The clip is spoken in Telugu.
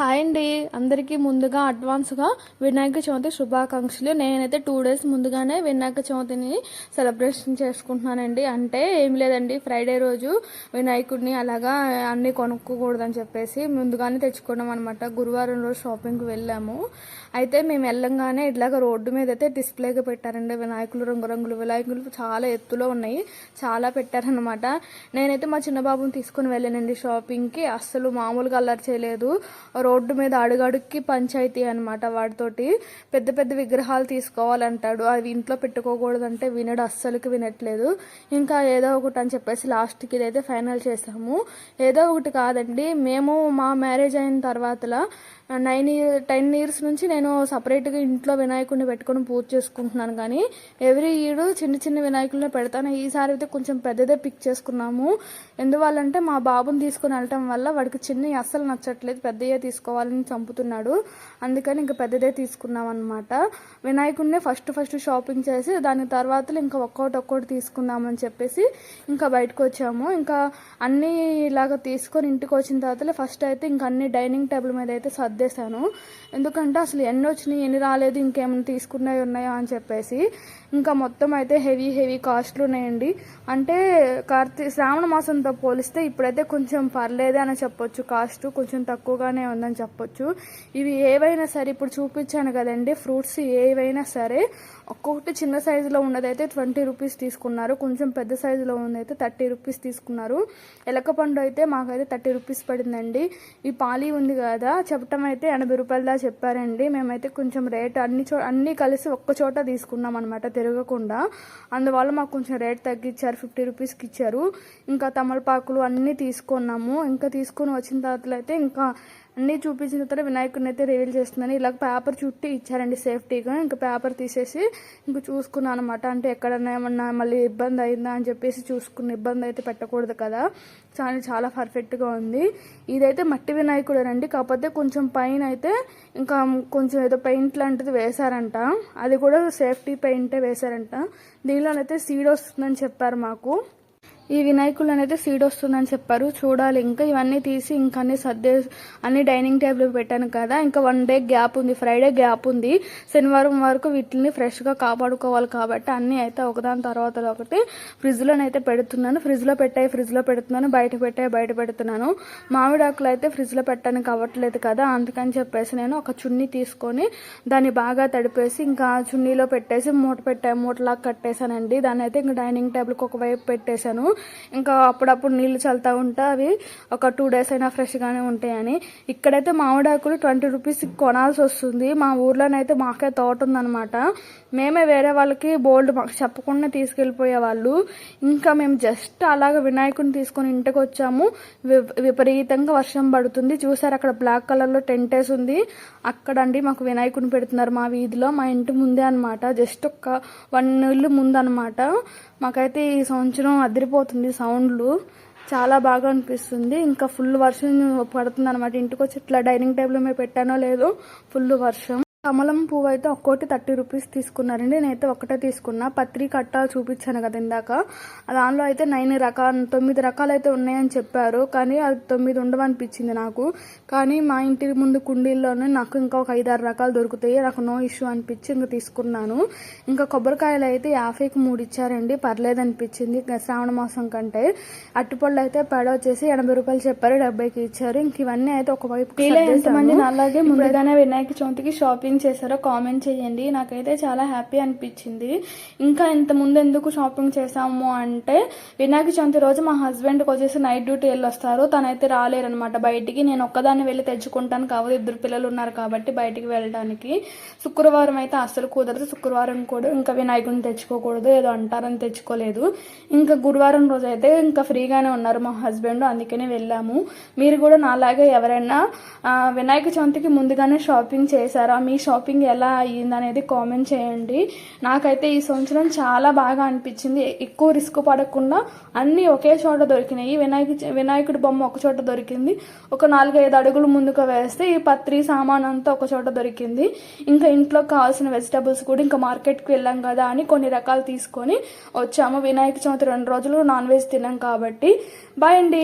హాయ్ అండి. అందరికీ ముందుగా అడ్వాన్స్గా వినాయక చవితి శుభాకాంక్షలు. నేనైతే టూ డేస్ ముందుగానే వినాయక చవితిని సెలబ్రేషన్ చేసుకుంటున్నానండి. అంటే ఏం లేదండి ఫ్రైడే రోజు వినాయకుడిని అలాగా అన్నీ కొనుక్కోకూడదని చెప్పేసి ముందుగానే తెచ్చుకున్నాం అనమాట గురువారం రోజు షాపింగ్కి వెళ్ళాము. అయితే మేము వెళ్ళంగానే ఇట్లాగ రోడ్డు మీద అయితే డిస్ప్లేగా పెట్టారండి. వినాయకులు రంగురంగులు వినాయకులు చాలా ఎత్తులో ఉన్నాయి. చాలా పెట్టారనమాట నేనైతే మా చిన్న బాబుని తీసుకుని వెళ్ళానండి షాపింగ్కి. అస్సలు మామూలుగా అల్లరి చేయలేదు. రోడ్డు మీద అడుగడుక్కి పంచాయతీ అనమాట వాటితోటి పెద్ద పెద్ద విగ్రహాలు తీసుకోవాలంటాడు. అవి ఇంట్లో పెట్టుకోకూడదంటే వినడు. అస్సలుకి వినట్లేదు. ఇంకా ఏదో ఒకటి అని చెప్పేసి లాస్ట్కి ఇదైతే ఫైనల్ చేసాము ఏదో ఒకటి కాదండి. మేము మా మ్యారేజ్ అయిన తర్వాతలా నైన్ ఇయర్ టెన్ ఇయర్స్ నుంచి నేను సపరేట్గా ఇంట్లో వినాయకుడిని పెట్టుకొని పూజ చేసుకుంటున్నాను. కానీ ఎవ్రీ ఇయర్ చిన్న చిన్న వినాయకులనే పెడతాను. ఈసారి అయితే కొంచెం పెద్దదే పిక్ చేసుకున్నాము. ఎందువల్లంటే మా బాబుని తీసుకుని వెళ్ళటం వల్ల వాడికి చిన్నవి అస్సలు నచ్చట్లేదు. పెద్దయే తీసుకోవాలని చంపుతున్నాడు. అందుకని ఇంకా పెద్దదే తీసుకున్నాం అనమాట వినాయకుడినే ఫస్ట్ ఫస్ట్ షాపింగ్ చేసి దాని తర్వాత ఇంకా ఒక్కోటి ఒక్కోటి తీసుకుందామని చెప్పేసి ఇంకా బయటకు వచ్చాము. ఇంకా అన్నీ ఇలాగ తీసుకొని ఇంటికి వచ్చిన తర్వాత ఫస్ట్ అయితే ఇంకా అన్ని డైనింగ్ టేబుల్ మీద అయితే సర్దేశాను ఎందుకంటే అసలు ఎన్ని వచ్చినాయి ఎన్ని రాలేదు ఇంకేమైనా తీసుకున్నాయి ఉన్నాయో అని చెప్పేసి. ఇంకా మొత్తం అయితే హెవీ హెవీ కాస్ట్లు ఉన్నాయండి. అంటే కార్తీ శ్రావణ మాసంతో పోలిస్తే ఇప్పుడైతే కొంచెం పర్లేదే అని చెప్పొచ్చు. కాస్ట్ కొంచెం తక్కువగానే ఉందని చెప్పొచ్చు. ఇవి ఏవైనా సరే ఇప్పుడు చూపించాను కదండి ఫ్రూట్స్ ఏవైనా సరే ఒక్కొక్కటి చిన్న సైజులో ఉన్నదైతే ట్వంటీ రూపీస్ తీసుకున్నారు. కొంచెం పెద్ద సైజులో ఉన్నదైతే థర్టీ రూపీస్ తీసుకున్నారు. ఎలకపండు అయితే మాకైతే థర్టీ రూపీస్ పడిందండి. ఈ పాలి ఉంది కదా చెప్పటం అయితే ఎనభై రూపాయల దా చెప్పారండి. మేమైతే కొంచెం రేట్ అన్ని చో అన్నీ కలిసి ఒక్క చోట తీసుకున్నాం అనమాట తిరగకుండా. అందువల్ల మాకు కొంచెం రేట్ తగ్గించారు ఫిఫ్టీ రూపీస్కి ఇచ్చారు. ఇంకా తమలపాకులు అన్నీ తీసుకున్నాము. ఇంకా తీసుకొని వచ్చిన తర్వాత అయితే ఇంకా అన్నీ చూపించిన తర్వాత వినాయకుడిని అయితే రివీల్ చేస్తున్నాను ఇలా పేపర్ చుట్టి ఇచ్చారండి సేఫ్టీగా ఇంకా పేపర్ తీసేసి ఇంకా చూసుకున్నాను అనమాట అంటే ఎక్కడన్నా ఏమన్నా మళ్ళీ ఇబ్బంది అయిందా అని చెప్పేసి చూసుకున్న ఇబ్బంది అయితే పెట్టకూడదు కదా. చాలా చాలా పర్ఫెక్ట్గా ఉంది. ఇదైతే మట్టి వినాయకుడేనండి. కాకపోతే కొంచెం పైన అయితే ఇంకా కొంచెం ఏదో పెయింట్ లాంటిది వేశారంట. అది కూడా సేఫ్టీ పెయింటే వేశారంట. దీనిలోనైతే సీడ్ వస్తుందని చెప్పారు మాకు. ఈ వినాయకులు అనేది సీడ్ వస్తుందని చెప్పారు. చూడాలి ఇంకా ఇవన్నీ తీసి ఇంకా అన్ని సర్దే అన్ని డైనింగ్ టేబుల్ పెట్టాను కదా. ఇంకా వన్ డే గ్యాప్ ఉంది ఫ్రైడే గ్యాప్ ఉంది. శనివారం వరకు వీటిని ఫ్రెష్గా కాపాడుకోవాలి కాబట్టి అన్నీ అయితే ఒకదాని తర్వాత ఒకటి ఫ్రిడ్జ్లోనైతే పెడుతున్నాను. ఫ్రిడ్జ్లో పెట్టాయి ఫ్రిడ్జ్లో పెడుతున్నాను. బయట పెట్టాయి బయట పెడుతున్నాను. మామిడాకులు అయితే ఫ్రిడ్జ్లో పెట్టడానికి అవ్వట్లేదు కదా. అందుకని చెప్పేసి నేను ఒక చున్నీ తీసుకొని దాన్ని బాగా తడిపేసి ఇంకా చున్నీలో పెట్టేసి మూట పెట్టా మూటలాగా కట్టేశానండి. దాన్ని అయితే ఇంకా డైనింగ్ టేబుల్కి ఒకవైపు పెట్టేశాను. ఇంకా అప్పుడప్పుడు నీళ్ళు చల్లుతూ ఉంటా అవి ఒక టూ డేస్ అయినా ఫ్రెష్గానే ఉంటాయని. ఇక్కడైతే మామిడాకులు ట్వంటీ రూపీస్ కొనాల్సి వస్తుంది. మా ఊర్లోనైతే మాకే తోట ఉందన్నమాట. మేమే వేరే వాళ్ళకి బోల్డ్ మాకు చెప్పకుండా తీసుకెళ్ళిపోయే వాళ్ళు. ఇంకా మేము జస్ట్ అలాగ వినాయకుడిని తీసుకొని ఇంటికి వచ్చాము విపరీతంగా వర్షం పడుతుంది. చూసారు అక్కడ బ్లాక్ కలర్లో టెంట్ వేసి ఉంది అక్కడండి మాకు వినాయకుడిని పెడుతున్నారు మా వీధిలో. మా ఇంటి ముందే అనమాట జస్ట్ ఒక వన్ ఇల్లు ముందనమాట మాకైతే ఈ సంవత్సరం అదిరిపోతుంది. సౌండ్లు చాలా బాగా అనిపిస్తుంది. ఇంకా ఫుల్ వర్షం పడుతుంది అనమాట ఇంటికి వచ్చి ఇట్లా డైనింగ్ టేబుల్ మీద పెట్టానో లేదో ఫుల్ వర్షం. కమలం పువ్వు అయితే ఒక్కోటి థర్టీ రూపీస్ తీసుకున్నారండి. నేనైతే ఒకటే తీసుకున్నా. పత్రి కట్ట చూపించాను కదా ఇందాక. దానిలో అయితే నైన్ రకాల తొమ్మిది రకాలు అయితే ఉన్నాయని చెప్పారు. కానీ అది తొమ్మిది ఉండవనిపించింది నాకు. కానీ మా ఇంటి ముందు కుండీల్లోనే నాకు ఇంకా ఒక ఐదారు రకాలు దొరుకుతాయి. నాకు నో ఇష్యూ అనిపించి ఇంకా తీసుకున్నాను. ఇంకా కొబ్బరికాయలు అయితే యాభైకి మూడు ఇచ్చారండి. పర్లేదు అనిపించింది. శ్రావణ మాసం కంటే అట్టుపళ్ళు అయితే పెడ వచ్చేసి ఎనభై రూపాయలు చెప్పారు. డెబ్బైకి ఇచ్చారు. ఇంక ఇవన్నీ అయితే ఒకవైపు అలాగే ముందుగానే వినాయక చవితికి షాపింగ్ చేశారో కామెంట్ చేయండి. నాకైతే చాలా హ్యాపీ అనిపించింది. ఇంకా ఇంత ముందు ఎందుకు షాపింగ్ చేసాము అంటే వినాయక చవితి రోజు మా హస్బెండ్కి వచ్చేసి నైట్ డ్యూటీ వెళ్ళి వస్తారు తనైతే రాలేరనమాట బయటికి. నేను ఒక్కదాన్ని వెళ్ళి తెచ్చుకుంటాను కావద్దు ఇద్దరు పిల్లలు ఉన్నారు కాబట్టి బయటికి వెళ్ళడానికి. శుక్రవారం అయితే అస్సలు కుదరదు. శుక్రవారం కూడా ఇంకా వినాయకుడిని తెచ్చుకోకూడదు. ఏదో అంటారని తెచ్చుకోలేదు. ఇంకా గురువారం రోజు అయితే ఇంకా ఫ్రీగానే ఉన్నారు మా హస్బెండ్. అందుకనే వెళ్ళాము. మీరు కూడా నాలాగే ఎవరైనా వినాయక చవితికి ముందుగానే షాపింగ్ చేశారా? మీ షాపింగ్ ఎలా అయ్యింది అనేది కామెంట్ చేయండి. నాకైతే ఈ సంవత్సరం చాలా బాగా అనిపించింది. ఎక్కువ రిస్క్ పడకుండా అన్నీ ఒకే చోట దొరికినాయి. వినాయక వినాయకుడి బొమ్మ ఒక చోట దొరికింది. ఒక నాలుగైదు అడుగులు ముందుకు వేస్తే ఈ పత్రి సామాన్ అంతా ఒక చోట దొరికింది. ఇంకా ఇంట్లో కావాల్సిన వెజిటబుల్స్ కూడా ఇంకా మార్కెట్కి వెళ్ళాం కదా అని కొన్ని రకాలు తీసుకొని వచ్చాము. వినాయక చవితి రెండు రోజులు నాన్ వెజ్ తిన్నాం కాబట్టి. బాయ్ అండి.